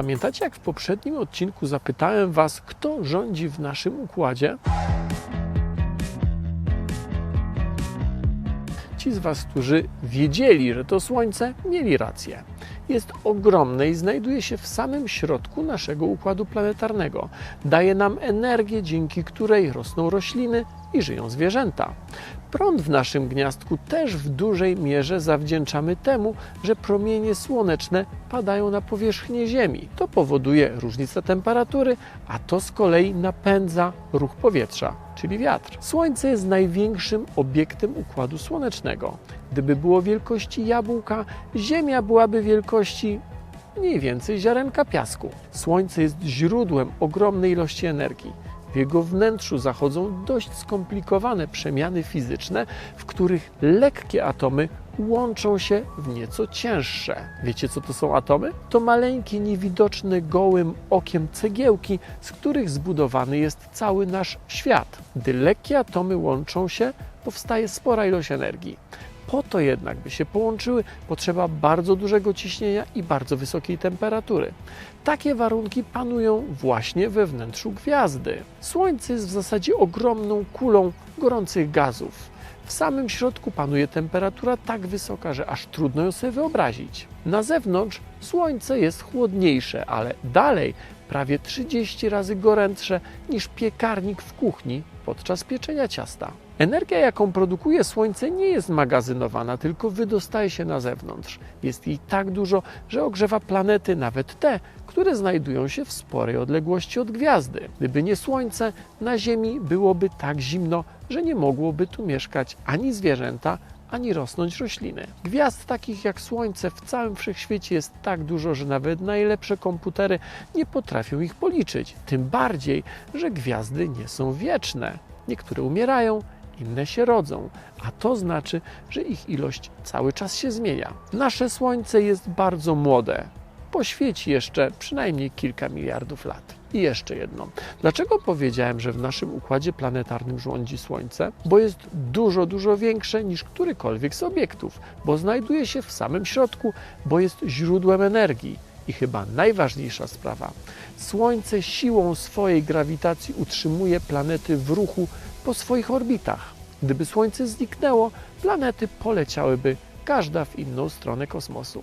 Pamiętacie, jak w poprzednim odcinku zapytałem Was, kto rządzi w naszym układzie? Ci z Was, którzy wiedzieli, że to Słońce, mieli rację. Jest ogromne i znajduje się w samym środku naszego układu planetarnego. Daje nam energię, dzięki której rosną rośliny i żyją zwierzęta. Prąd w naszym gniazdku też w dużej mierze zawdzięczamy temu, że promienie słoneczne padają na powierzchnię Ziemi. To powoduje różnicę temperatury, a to z kolei napędza ruch powietrza, czyli wiatr. Słońce jest największym obiektem układu słonecznego. Gdyby było wielkości jabłka, Ziemia byłaby wielkości mniej więcej ziarenka piasku. Słońce jest źródłem ogromnej ilości energii. W jego wnętrzu zachodzą dość skomplikowane przemiany fizyczne, w których lekkie atomy łączą się w nieco cięższe. Wiecie, co to są atomy? To maleńkie, niewidoczne gołym okiem cegiełki, z których zbudowany jest cały nasz świat. Gdy lekkie atomy łączą się, powstaje spora ilość energii. Po to jednak, by się połączyły, potrzeba bardzo dużego ciśnienia i bardzo wysokiej temperatury. Takie warunki panują właśnie we wnętrzu gwiazdy. Słońce jest w zasadzie ogromną kulą gorących gazów. W samym środku panuje temperatura tak wysoka, że aż trudno ją sobie wyobrazić. Na zewnątrz Słońce jest chłodniejsze, ale dalej prawie 30 razy gorętsze niż piekarnik w kuchni podczas pieczenia ciasta. Energia, jaką produkuje Słońce, nie jest magazynowana, tylko wydostaje się na zewnątrz. Jest jej tak dużo, że ogrzewa planety, nawet te, które znajdują się w sporej odległości od gwiazdy. Gdyby nie Słońce, na Ziemi byłoby tak zimno, że nie mogłoby tu mieszkać ani zwierzęta, ani rosnąć rośliny. Gwiazd takich jak Słońce w całym wszechświecie jest tak dużo, że nawet najlepsze komputery nie potrafią ich policzyć. Tym bardziej, że gwiazdy nie są wieczne. Niektóre umierają, inne się rodzą, a to znaczy, że ich ilość cały czas się zmienia. Nasze Słońce jest bardzo młode. Poświeci jeszcze przynajmniej kilka miliardów lat. I jeszcze jedno. Dlaczego powiedziałem, że w naszym układzie planetarnym rządzi Słońce? Bo jest dużo, dużo większe niż którykolwiek z obiektów, bo znajduje się w samym środku, bo jest źródłem energii. I chyba najważniejsza sprawa. Słońce siłą swojej grawitacji utrzymuje planety w ruchu po swoich orbitach. Gdyby Słońce zniknęło, planety poleciałyby każda w inną stronę kosmosu.